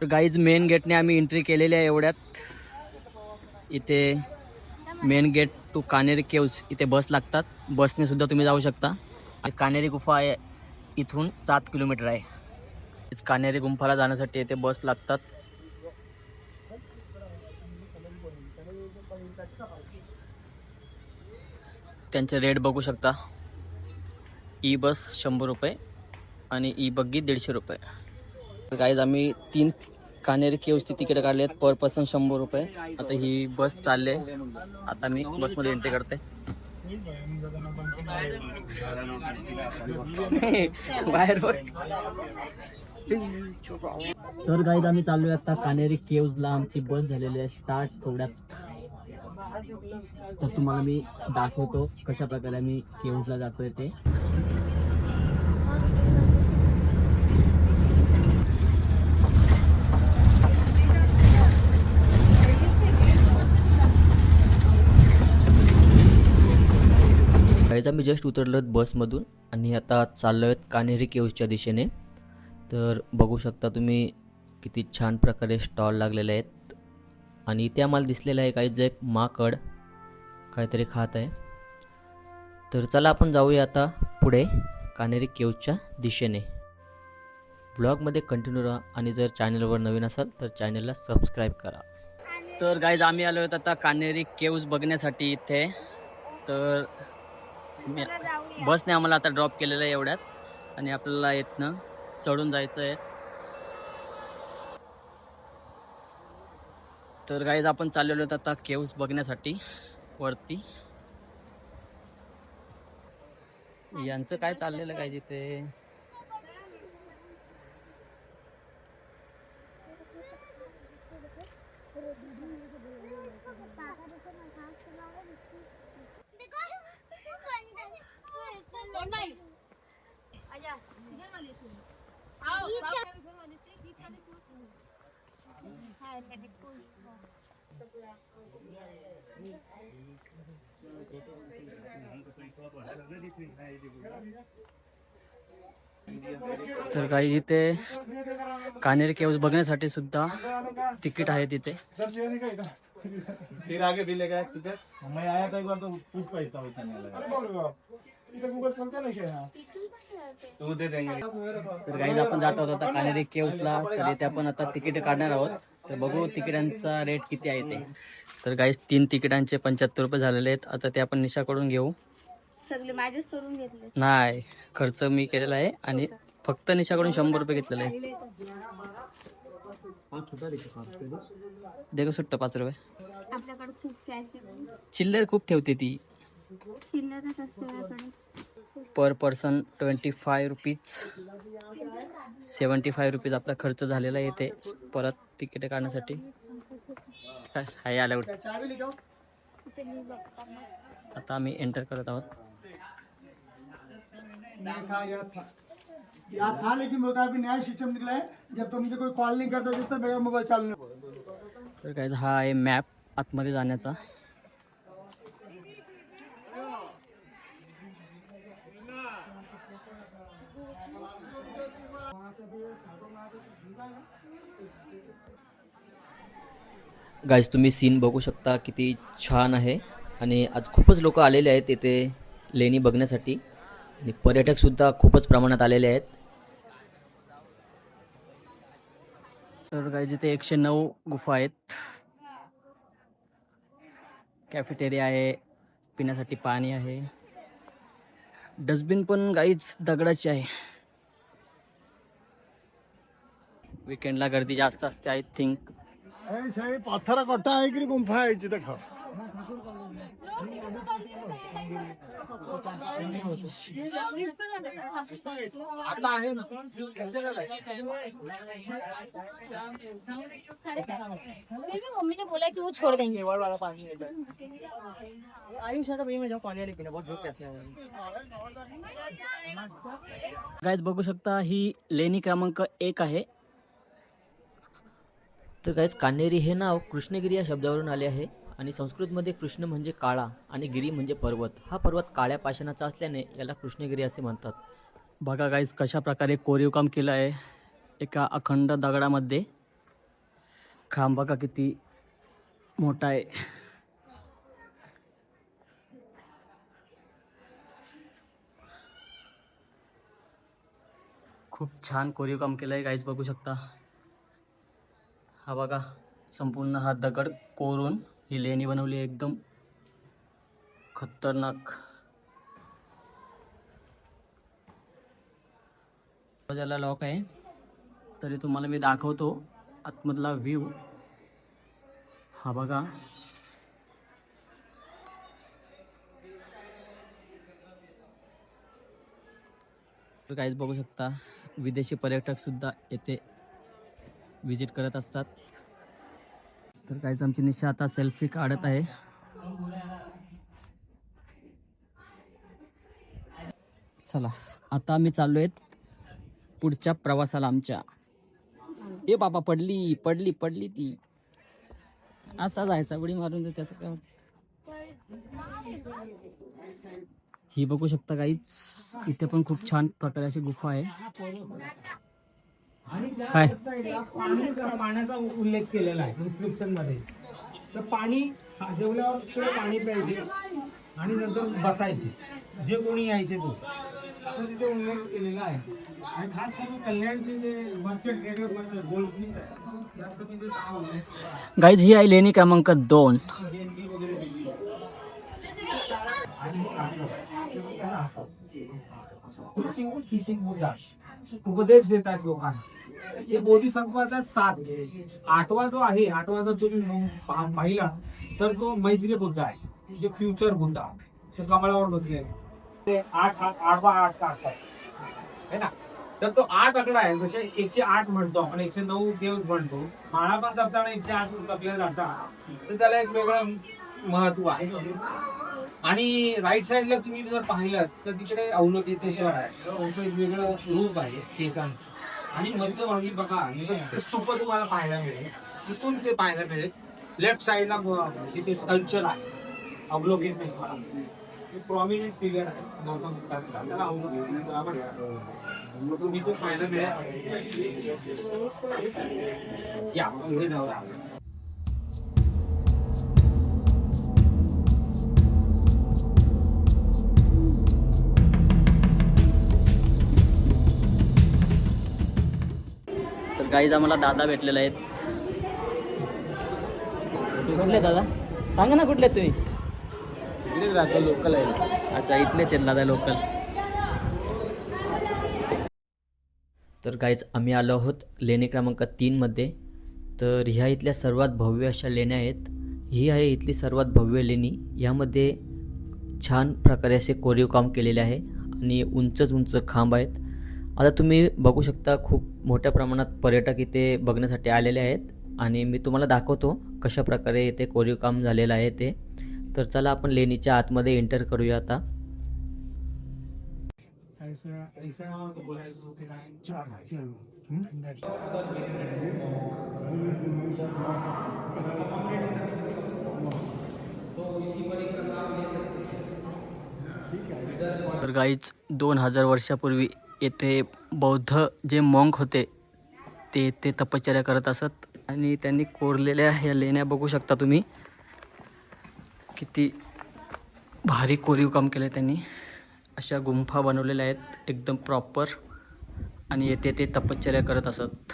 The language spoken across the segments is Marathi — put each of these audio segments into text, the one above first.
तर गाईज मेन गेटने आम्ही एंट्री केलेली आहे एवढ्यात. इथे main gate to Kanheri caves इथे बस लागतात. बसने सुद्धा तुम्ही जाऊ शकता. आणि कानेरी गुफा आहे इथून सात किलोमीटर आहे. इथेच कानेरी गुंफाला जाण्यासाठी इथे बस लागतात. त्यांचे रेट बघू शकता. E ई बस शंभर रुपये आणि e ई बग्गी दीडशे रुपये. गाईज आम्ही तीन कानेरी केव्सची तिकीट काढले आहेत पर पर्सन शंभर रुपये. आता ही बस चालले आता मी बसमध्ये एंट्री करते बाहेर तर गाईज आम्ही चाललोय आता कानेरी केव्जला आमची बस झालेली आहे. स्टार्ट थोड्यात. तर तुम्हाला मी दाखवतो कशा प्रकारे आम्ही केव्सला जातोय ते. आता मी जस्ट उतरलो बसमधून आणि आता चाललो आहेत कानेरी केव्सच्या दिशेने. तर बघू शकता तुम्ही किती छान प्रकारे स्टॉल लागलेले आहेत. आणि इथे आम्हाला दिसलेलं आहे काही जे एक माकड काहीतरी खात आहे. तर चला आपण जाऊया आता पुढे कानेरी केव्सच्या दिशेने. व्लॉगमध्ये कंटिन्यू राहा आणि जर चॅनलवर नवीन असाल तर चॅनलला सबस्क्राईब करा. तर गाईज आम्ही आलो आहोत आता कानेरी केव्स बघण्यासाठी इथे. तर मी- बसने आम्हाला आता ड्रॉप केलेलं आहे एवढ्यात. आणि आपल्याला इथनं चढून जायचं आहे. तर गाईज आपण चाललेलो आहोत आता केव्स बघण्यासाठी वरती. यांचं काय चाललेलं काय तिथे नाही आजा इधर वाली तू आओ बाप का इधर वाली से बीच वाली तू हां मैंने कोई तर काही इथे कानेरी केव्स बघण्यासाठी सुद्धा तिकीट आहे तिथे फिर आगे भी लेगा टिकट मैं आया था एक बार तो कुछ पैसा वैसा नहीं लगा। तो दे देंगे। तर काही आपण जात आहोत आता कानेरी केव्सला तर इथे आपण आता तिकीट काढणार आहोत. तर बघू तिकिटांचा रेट किती आहे ते. तर काही तीन तिकिटांचे पंच्याहत्तर रुपये झालेले आहेत. आता ते आपण निशाकडून घेऊ. सगळे माझेच करून घेतले. नाही खर्च मी केलेला आहे आणि फक्त निशाकडून शंभर रुपये घेतलेले आहे दे गं सुट्ट पाच रुपये. आपल्याकडे खूप कॅश आहे. चिल्लर खूप ठेवते ती. असते माझ्याकडे per person twenty five rupees. Seventy five rupees आपला खर्च झालेला आहे परत तिकीट काढण्यासाठी. काय हाय आल्यावर. आता आम्ही एंटर करत आहोत. था लेकिन अभी नया सिस्टम निकला है जब मुझे कोई कॉल नहीं करता जब तक मेरा मोबाइल चालू नहीं तर काय हा आहे मॅप आतमध्ये जाण्याचा. गाईज तुम्ही सीन बघू शकता किती छान आहे. आणि आज खूपच लोक आलेले आहेत इथे लेणी बघण्यासाठी. आणि पर्यटकसुद्धा खूपच प्रमाणात आलेले आहेत. तर गाईज इथे एकशे नऊ गुफा आहेत. कॅफेटेरिया आहे पिण्यासाठी पाणी आहे. डस्टबिन पण गाईच दगडाची आहे. विकेंडला गर्दी जास्त असते आय थिंक है पत्थर कट्टा है कि गुम्फा है देखो। फिर भी मम्मी ने बोला कि वो छोड़ देंगे। गाईज बघू शकता ही लेणी क्रमांक एक आहे. तर काहीच कान्हेरी हे नाव कृष्णगिरी या शब्दावरून आले आहे. आणि संस्कृतमध्ये कृष्ण म्हणजे काळा आणि गिरी म्हणजे पर्वत. हा पर्वत काळ्या पाषाणाचा असल्याने याला कृष्णगिरी असे म्हणतात. बघा काहीच कशा प्रकारे कोरीव काम केलं आहे एका अखंड दगडामध्ये. खांब बघा किती मोठा आहे. खूप छान कोरीव काम केलं आहे काहीच बघू शकता. हा बघा संपूर्ण हा दगड कोरून ही लेणी बनवली एकदम. खतरनाक. ज्याला लॉक आहे. तरी तुम्हाला मी दाखवतो आतमधला व्ह्यू हा बघा. काहीच बघू शकता. विदेशी पर्यटक सुद्धा येथे विजिट करत असतात. तर काहीच आमची निशा आता सेल्फी काढत आहे. चला आता आम्ही चाललोय पुढच्या प्रवासाला आमच्या. ए बाबा पडली पडली पडली ती. असा जायचा उडी मारून दे त्याचं काय. ही बघू शकता काहीच इथे पण खूप छान प्रकारे अशी गुफा आहे. पाणी पाण्याचा उल्लेख केलेला आहे इन्स्क्रिप्शनमध्ये तर पाणी हा- जेवल्यावर पाणी प्यायचे आणि नंतर बसायचे. जे कोणी यायचे तो. असं तिथे उल्लेख केलेला आहे. आणि खास करून कल्याणचे जे मर्चंट ट्रेडर गोल्ड त्यात मी ते नाव आहे. गाईज ही आहे लेणी क्रमांक दोन. आणि असं. असं. फिशिंग उपदेश देतात लोकांना. हे बोधिसत्वाचा सात आठवा जो आहे आठवा जर तुम्ही पाहिला तर तो मैत्री बुद्ध आहे. जे फ्युचर बुद्ध आहे कमळावर बसले. ते आठ आठ आठवा आठ आठ आहे ना? तर तो आठ आकडा आहे. जसे एकशे आठ म्हणतो आपण एकशे नऊ दिवस म्हणतो. माळा पण जपताना एकशे आठ जपल्या जातात. तर त्याला एक वेगळं महत्त्व आहे. आणि राईट साईडला तुम्ही जर पाहिलं तर तिकडे अवलोकितेश्वर आहे. वेगळं रूप आहे केसांचं. आणि मध्यभागी बघा स्तूप तुम्हाला पाहायला मिळेल. तिथून ते पाहायला मिळेल. लेफ्ट साईडला तिथे स्कल्चर आहे. अवलोकित प्रॉमिनेंट फिगर आहे. गौतम त्याला तो पाहायला मिळेल. या पुढे जाऊया गाईज आम्हाला दादा भेटलेले आहेत. कुठले दादा? सांगा ना कुठले तुम्ही? इकडेच राहतो लोकल आहे. अच्छा इथलेच आहेत दादा लोकल तर गाईज आम्ही आलो आहोत लेणी क्रमांक तीनमध्ये तर ह्या इथल्या सर्वात भव्य अशा लेण्या आहेत. ही आहे इथली सर्वात भव्य लेणी. यामध्ये छान प्रकारे असे कोरीव काम केलेले आहे आणि उंचच उंच खांब आहेत. आता तुम्ही बघू शकता खूप मोठ्या प्रमाणात पर्यटक इथे बघण्यासाठी आलेले आहेत. आणि मी तुम्हाला दाखवतो कशा प्रकारे इथे कोरीव काम झालेलं आहे ते. तर चला आपण लेणीच्या आतमध्ये एंटर करूया आता. तर गाईच दोन हजार वर्षापूर्वी येथे बौद्ध जे मॉंक होते ते ते तपश्चर्या करत असत. आणि त्यांनी कोरलेल्या ह्या लेण्या बघू शकता तुम्ही. किती भारी कोरीव काम केलं त्यांनी. अशा गुंफा बनवलेल्या आहेत एकदम प्रॉपर आणि येथे ते तपश्चर्या करत असत.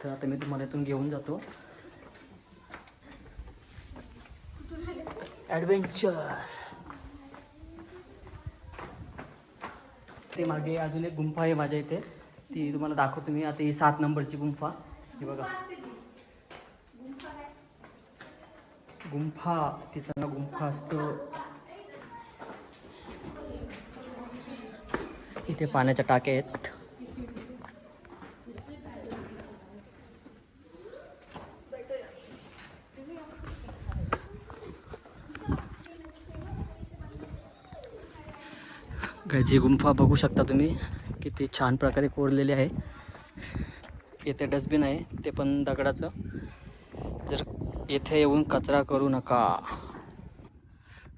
तर आता मी तुम्हाला इथून घेऊन जातो. ॲडव्हेंचर ते मागे अजून एक गुंफा आहे माझ्या इथे. ती तुम्हाला दाखवतो मी. आता ही सात नंबरची गुंफा. ही बघा. गुंफा. तिचं ना गुंफा असतं. इथे पाण्याच्या टाक्या आहेत. गजी गुंफा बघू शकता तुम्ही. किती छान प्रकारे कोरलेली आहे. येथे डस्टबिन आहे ते पण दगडाचं. जर येथे येऊन कचरा करू नका.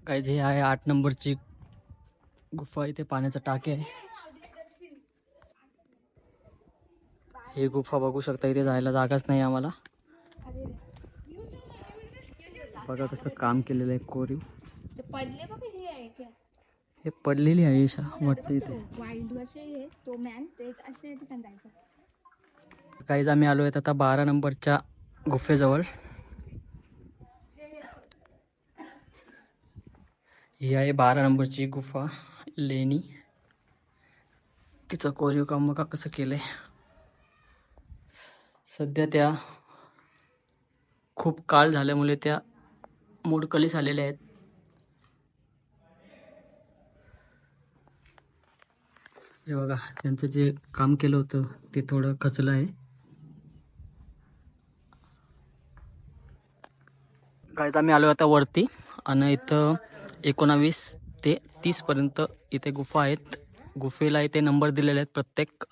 काय जे आहे आठ नंबरची गुफा इथे पाण्याचा टाके आहे. ही गुफा बघू शकता इथे जायला जागाच नाही आम्हाला. बघा कसं काम केलेलं आहे कोरीव. पडले हे पडलेली आहे ईशा वाटतं इथे वाईल्ड असे हे तो मॅन ते असे ठिकाण जायचं काहीच आम्ही आलो आहेत आता बारा नंबरच्या गुफेजवळ. ही आहे बारा नंबरची गुफा लेणी. तिचं कोरीव काम बघा कसं केलंय. सध्या त्या खूप काळ झाल्यामुळे त्या मोडकलीस आलेल्या आहेत. हे बघा त्यांचं जे काम केलं होतं ते थोडं खचलं आहे. गाईज आम्ही आलो आता वरती आणि इथं एकोणावीस ते तीसपर्यंत इथे गुफा आहेत. गुफेला इथे नंबर दिलेले आहेत प्रत्येक.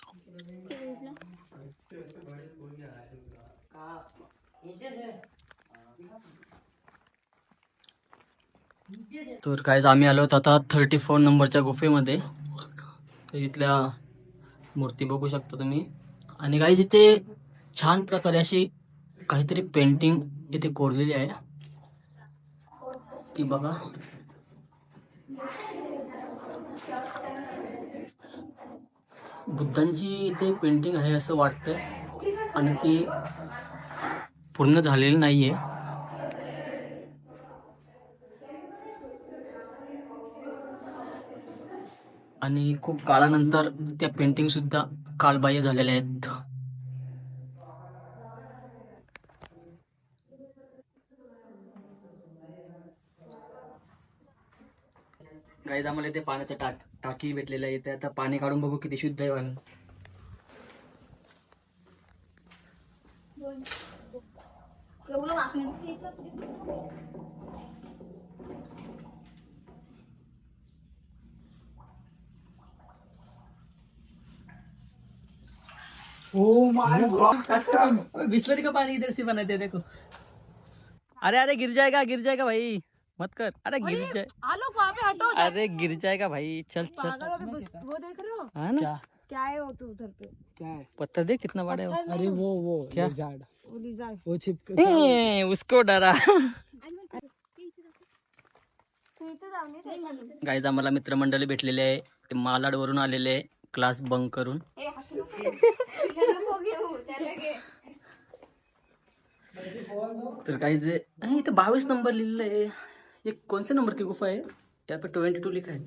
तर काहीच आम्ही आलो होतो आता थर्टी फोर नंबरच्या गुफेमध्ये. इथल्या मूर्ती बघू शकता तुम्ही. आणि काही इथे छान प्रकारे अशी काहीतरी पेंटिंग इथे कोरलेली आहे. ती बघा. बुद्धांची इथे पेंटिंग आहे असं वाटतंय. आणि ती पूर्ण झालेली नाहीये. आणि खूप काळानंतर त्या पेंटिंग सुद्धा काळबाह्य झालेल्या आहेत. गाईज आम्हाला ते पाण्याचं टाक टाकी भेटलेलं आहे. ते आता पाणी काढून बघू किती शुद्ध आहे पाणी. एवढं बिस्लरी का पानी इधर से बनाते हैं देखो। अरे अरे गिर जाएगा गिर जाएगा भाई। मत कर। अरे गिर जाए। आलो वहाँ पे हटो अरे गिर जाएगा भाई। चल चल वो देख रहे हो? हाँ ना? क्या? है वो तो उधर पे? क्या है? पत्थर देख कितना बड़ा है। वो अरे वो। वो क्या? lizard. वो लिजार्ड वो ए, उसको डरा. गाईज आम्हाला मित्रमंडळी भेटलेले आहे. ते मालाडवरून आलेले आहे. क्लास बंक करून. तर काही जे नाही इथे बावीस नंबर लिहिलेलं आहे. ये कौन से नंबर की गुफा है यहाँ पे ट्वेंटी टू लिखा है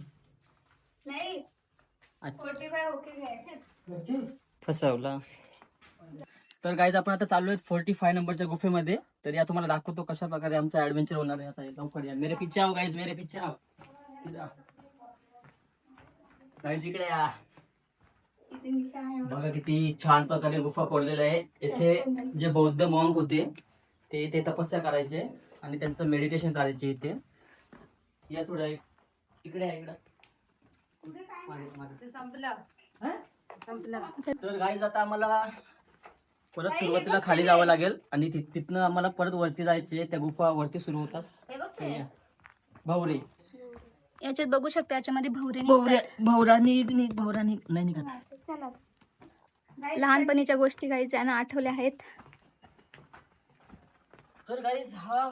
घ्यायचे. फसवला. तर गाईज आपण आता चालू आहेत फोर्टी फाय नंबरच्या गुफेमध्ये. तर या तुम्हाला दाखवतो कशा प्रकारे आमचा ऍडव्हेंचर होणार आहे आता. लवकर या. मेरे पिच्चे आओ गाईज मेरे पिच्चे आओ. गाईज इकडे या. आहे बघा किती छान प्रकारे गुफा कोरलेल्या आहे. इथे जे बौद्ध मॉंग होते ते इथे तपस्या करायचे आणि त्यांचं मेडिटेशन करायचे इथे. या थोडं एक- इकडे इकडं. हा? तर गाईज आता आम्हाला परत सुरुवातीला खाली जावं लागेल आणि ति- तिथनं आम्हाला परत वरती जायचे त्या गुफा वरती सुरू होतात. हे. भावरे. याच्यात बघू शकता याच्यामध्ये भवरे भावरे भावरा निघ निघ भावरा निघ नाही निघत. लहानपणीच्या गोष्टी काही ज्यांना आठवल्या आहेत. तर गाईज हा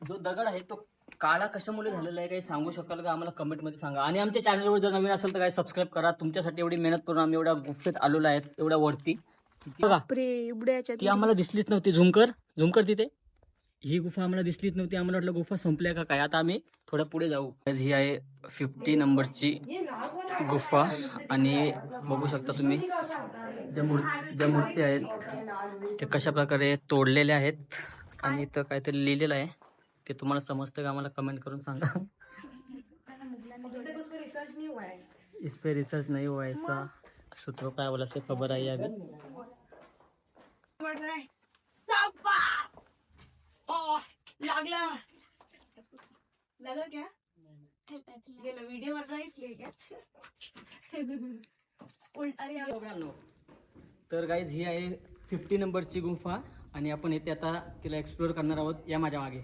जो दगड आहे तो काळा कशामुळे झालेला आहे काही सांगू शकाल का? आम्हाला कमेंटमध्ये सांगा. आणि आमच्या चॅनलवर जर नवीन असेल तर काही सबस्क्राईब करा. तुमच्यासाठी एवढी मेहनत करून आम्ही एवढ्या गुफेत आलेलो आहेत एवढ्या वरती. बघा. ती आम्हाला दिसलीच नव्हती. झुमकर. झुमकर तिथे. ही गुफा आम्हाला दिसलीच नव्हती. आम्हाला वाटलं गुफा संपल्या का काय? आता आम्ही थोडं पुढे जाऊ. ही आहे फिफ्टी नंबरची गुफा आणि बघू शकता तुम्ही ज्या मूर ज्या मूर्ती आहेत त्या कशा प्रकारे तोडलेल्या आहेत आणि इथं काहीतरी लिहिलेलं आहे. ते तुम्हाला समजतं का? आम्हाला कमेंट करून सांगा. इस पे रिसर्च नाही व्हायचा. सूत्र काय बोला खबर आहे अभी लागला. लागला क्या गेलो व्हिडिओ वर राहील क्या उलट अरे तर गाईज ही आहे फिफ्टी नंबरची गुंफा आणि आपण इथे आता तिला एक्सप्लोअर करणार आहोत या माझ्या मागे.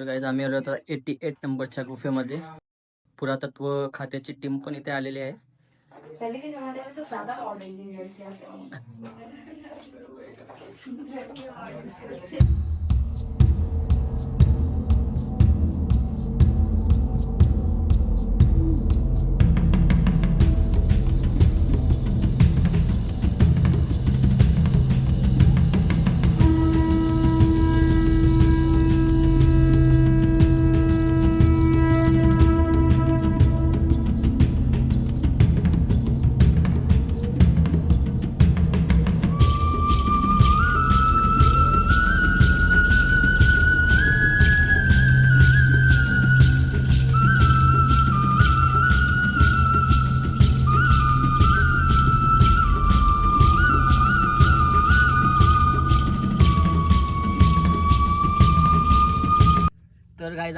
आम्ही आलो आता एटी एट नंबरच्या गुफेमध्ये. पुरातत्व खात्याची टीम पण इथे आलेली आहे.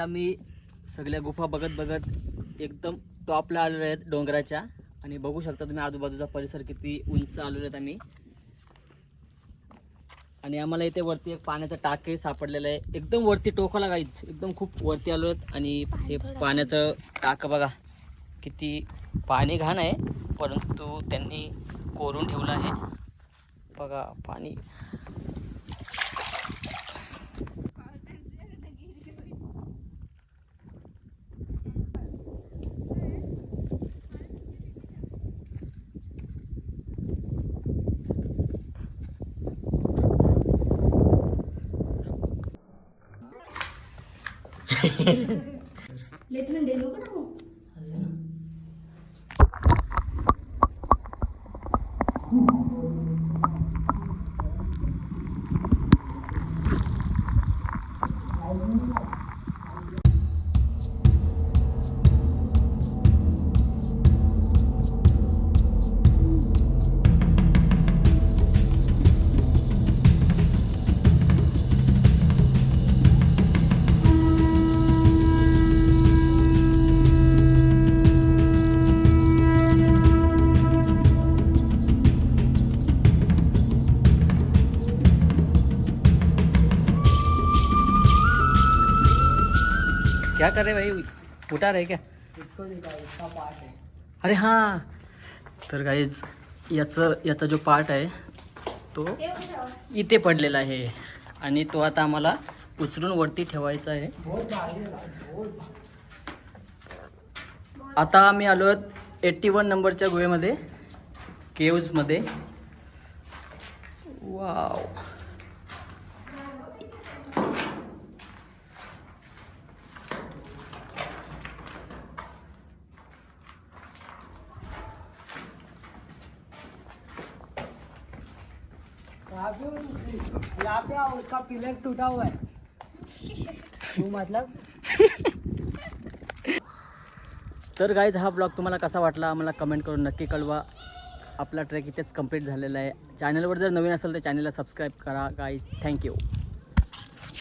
आम्ही सगळ्या गुफा बघत बघत एकदम टॉपला आलेलो आहेत डोंगराच्या. आणि बघू शकता तुम्ही आजूबाजूचा परिसर किती उंच आलेलो आहेत आम्ही. आणि आम्हाला इथे वरती एक पाण्याचं टाके सापडलेलं आहे. एकदम वरती टोकाला लागायचं एकदम खूप वरती आलो आहेत. आणि हे पाण्याचं टाकं बघा किती पाणी घाण आहे. परंतु त्यांनी कोरून ठेवलं आहे. बघा पाणी. लेकिन क्या कर रहे भाई? उठा रहे क्या? अरे हां। तर गाईज याचं याचा जो पार्ट आहे तो इथे पडलेला आहे. आणि तो आता आम्हाला उचलून वरती ठेवायचा आहे. आता आम्ही आलो आहोत एट्टी वन नंबरच्या गुहेमध्ये केव्जमध्ये वाव यहाँ उसका पिलर टूटा हुआ है तू मतलब? तर गाईज हा ब्लॉग तुम्हाला कसा वाटला आम्हाला कमेंट करून नक्की कळवा. आपला ट्रेक इथेच कंप्लीट झालेला आहे. चॅनलवर जर नवीन असेल तर चॅनलला सबस्क्राईब करा गाईज थँक्यू